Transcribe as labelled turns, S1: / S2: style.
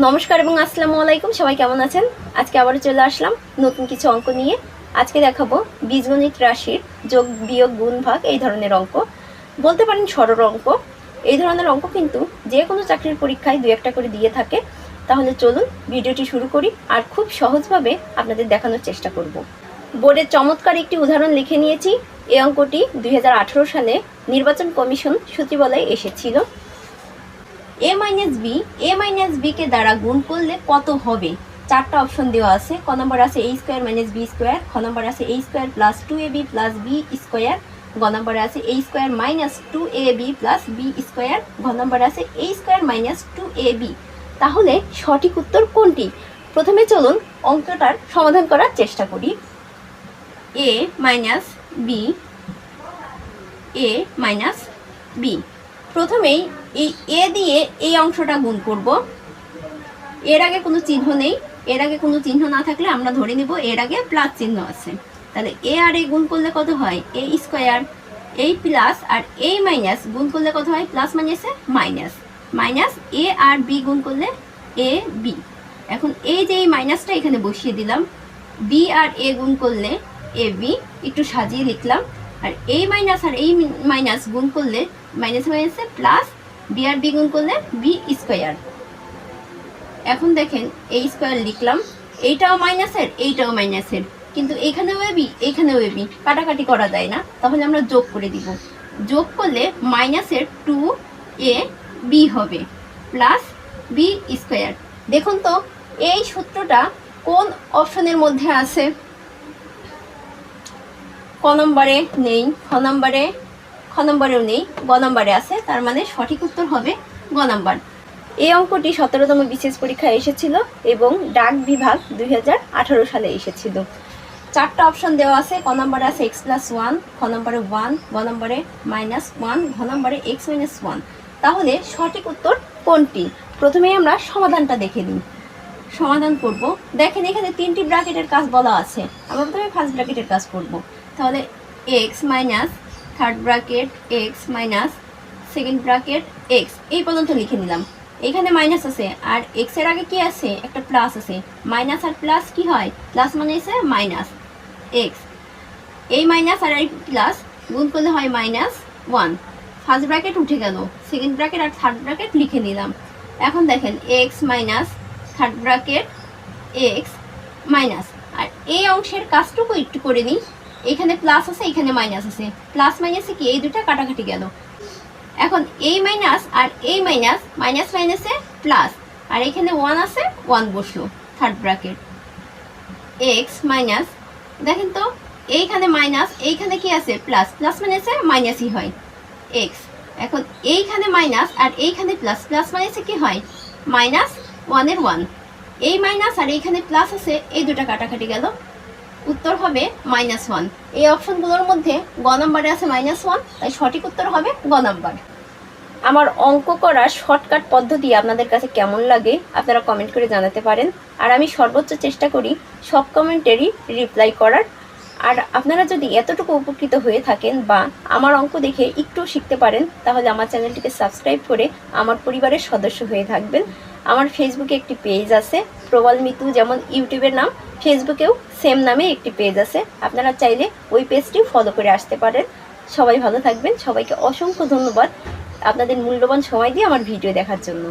S1: নমস্কার এবং আসসালামু আলাইকুম। সবাই কেমন আছেন? আজকে আবারও চলে আসলাম নতুন কিছু অঙ্ক নিয়ে। আজকে দেখাবো বীজগণিত রাশির যোগ, বিয়োগ, গুণ, ভাগ এই ধরনের অঙ্ক। বলতে পারেন সরল অঙ্ক। এই ধরনের অঙ্ক কিন্তু যে কোনো চাকরির পরীক্ষায় দু একটা করে দিয়ে থাকে। তাহলে চলুন ভিডিওটি শুরু করি আর খুব সহজভাবে আপনাদের দেখানোর চেষ্টা করব। বোর্ডের চমৎকার একটি উদাহরণ লিখে নিয়েছি। এই অঙ্কটি দু হাজার আঠেরো সালে নির্বাচন কমিশন সচিবালয়ে এসেছিল। A minus B A minus B কে দ্বারা গুণ করলে কত হবে? চারটা অপশন দেওয়া আছে। ক নম্বর আছে A square minus B square খ নম্বর আছে A square plus two A B plus B square গ নম্বরে আছে A square minus two A B plus B square ঘ নম্বরে আছে A square minus two A B তাহলে সঠিক উত্তর কোনটি? প্রথমে চলুন অঙ্কটার সমাধান করার চেষ্টা করি। A minus B A minus B প্রথমেই এই এ দিয়ে এই অংশটা গুণ করব। এর আগে কোনো চিহ্ন নেই। এর আগে কোনো চিহ্ন না থাকলে আমরা ধরে নিব এর আগে প্লাস চিহ্ন আছে। তাহলে এ আর এ গুণ করলে কত হয়? এ স্কোয়ার এই প্লাস আর এই মাইনাস গুণ করলে কত হয়? প্লাস মাইনাসে মাইনাস। মাইনাস এ আর বি গুণ করলে এ, বি। এখন এই যে এই মাইনাসটা এখানে বসিয়ে দিলাম, বি আর এ গুণ করলে এ, বি, একটু সাজিয়ে লিখলাম। আর এই মাইনাস আর এই মাইনাস গুণ করলে মাইনাস মাইনাসে প্লাস বি আর করলে বি স্কোয়ার এখন দেখেন এই স্কোয়ার লিখলাম, এইটাও মাইনাসের এইটাও মাইনাসের। কিন্তু এখানেও এবি এখানেও এবি কাটাকাটি করা যায় না। তাহলে আমরা যোগ করে দিব। যোগ করলে মাইনাসের টু এ বি হবে প্লাস বি স্কোয়ার দেখুন তো, এই সূত্রটা কোন অপশনের মধ্যে আছে? ক নম্বরে নেই, খ নম্বরে খ নম্বরেও নেই, গ নম্বরে আছে, তার মানে সঠিক উত্তর হবে গ নম্বর। এই অঙ্কটি সতেরোতম বিশেষ পরীক্ষায় এসেছিল এবং ডাক বিভাগ দুই হাজার আঠেরো সালে এসেছিল। চারটা অপশন দেওয়া আছে, ক নম্বরে আছে এক্স প্লাস ওয়ান খ নম্বরে ওয়ান গ নম্বরে মাইনাস ওয়ান ঘ নম্বরে এক্স মাইনাস ওয়ান তাহলে সঠিক উত্তর কোনটি? প্রথমেই আমরা সমাধানটা দেখে নিই। সমাধান করব। দেখেন এখানে তিনটি ব্র্যাকেটের কাজ বলা আছে। আমরা প্রথমে ফার্স্ট ব্র্যাকেটের কাজ করব। তাহলে X minus third bracket X minus second bracket X এই পর্যন্ত লিখে নিলাম। এখানে মাইনাস আছে, আর এক্সের আগে কি আছে? একটা প্লাস আছে। মাইনাস আর প্লাস কি হয়? প্লাস মানে এসে মাইনাস এক্স এই মাইনাস আর এই প্লাস গুণ করলে হয় মাইনাস ওয়ান ফার্স্ট ব্র্যাকেট উঠে গেল। সেকেন্ড ব্র্যাকেট আর থার্ড ব্র্যাকেট লিখে নিলাম। এখন দেখেন X minus third bracket X minus আর এই অংশের কাজটুকু একটু করে নিই। এখানে প্লাস আছে, এখানে মাইনাস আছে। প্লাস মাইনাসে কি? এই দুটা কাটাকাটি গেল। এখন এই মাইনাস আর এই মাইনাস মাইনাস মাইনাসে প্লাস আর এখানে ওয়ান আছে ওয়ান বসল থার্ড ব্র্যাকেট এক্স মাইনাস দেখেন তো, এইখানে মাইনাস এইখানে কি আছে? প্লাস প্লাস মাইনাসে মাইনাসই হয়। এক্স এখন এইখানে মাইনাস আর এইখানে প্লাস প্লাস মাইনাসে কি হয়? মাইনাস ওয়ানের ওয়ান এই মাইনাস আর এইখানে প্লাস আছে, এই দুটা কাটাকাটি গেল। উত্তর হবে মাইনাস ওয়ান এই অপশনগুলোর মধ্যে গ নাম্বারে আছে মাইনাস ওয়ান তাই সঠিক উত্তর হবে গ নাম্বার আমার অঙ্ক করার শর্টকাট পদ্ধতি আপনাদের কাছে কেমন লাগে আপনারা কমেন্ট করে জানাতে পারেন। আর আমি সর্বোচ্চ চেষ্টা করি সব কমেন্টেরই রিপ্লাই করার। আর আপনারা যদি এতটুকু উপকৃত হয়ে থাকেন বা আমার অঙ্ক দেখে একটু শিখতে পারেন, তাহলে আমার চ্যানেলটিকে সাবস্ক্রাইব করে আমার পরিবারের সদস্য হয়ে থাকবেন। আমার ফেসবুকে একটি পেজ আছে, প্রবল মিতু যেমন ইউটিউবের নাম ফেসবুকেও সেম নামে একটি পেজ আছে। আপনারা চাইলে ওই পেজটিও ফলো করে আসতে পারেন। সবাই ভালো থাকবেন। সবাইকে অসংখ্য ধন্যবাদ আপনাদের মূল্যবান সময় দিয়ে আমার ভিডিও দেখার জন্য।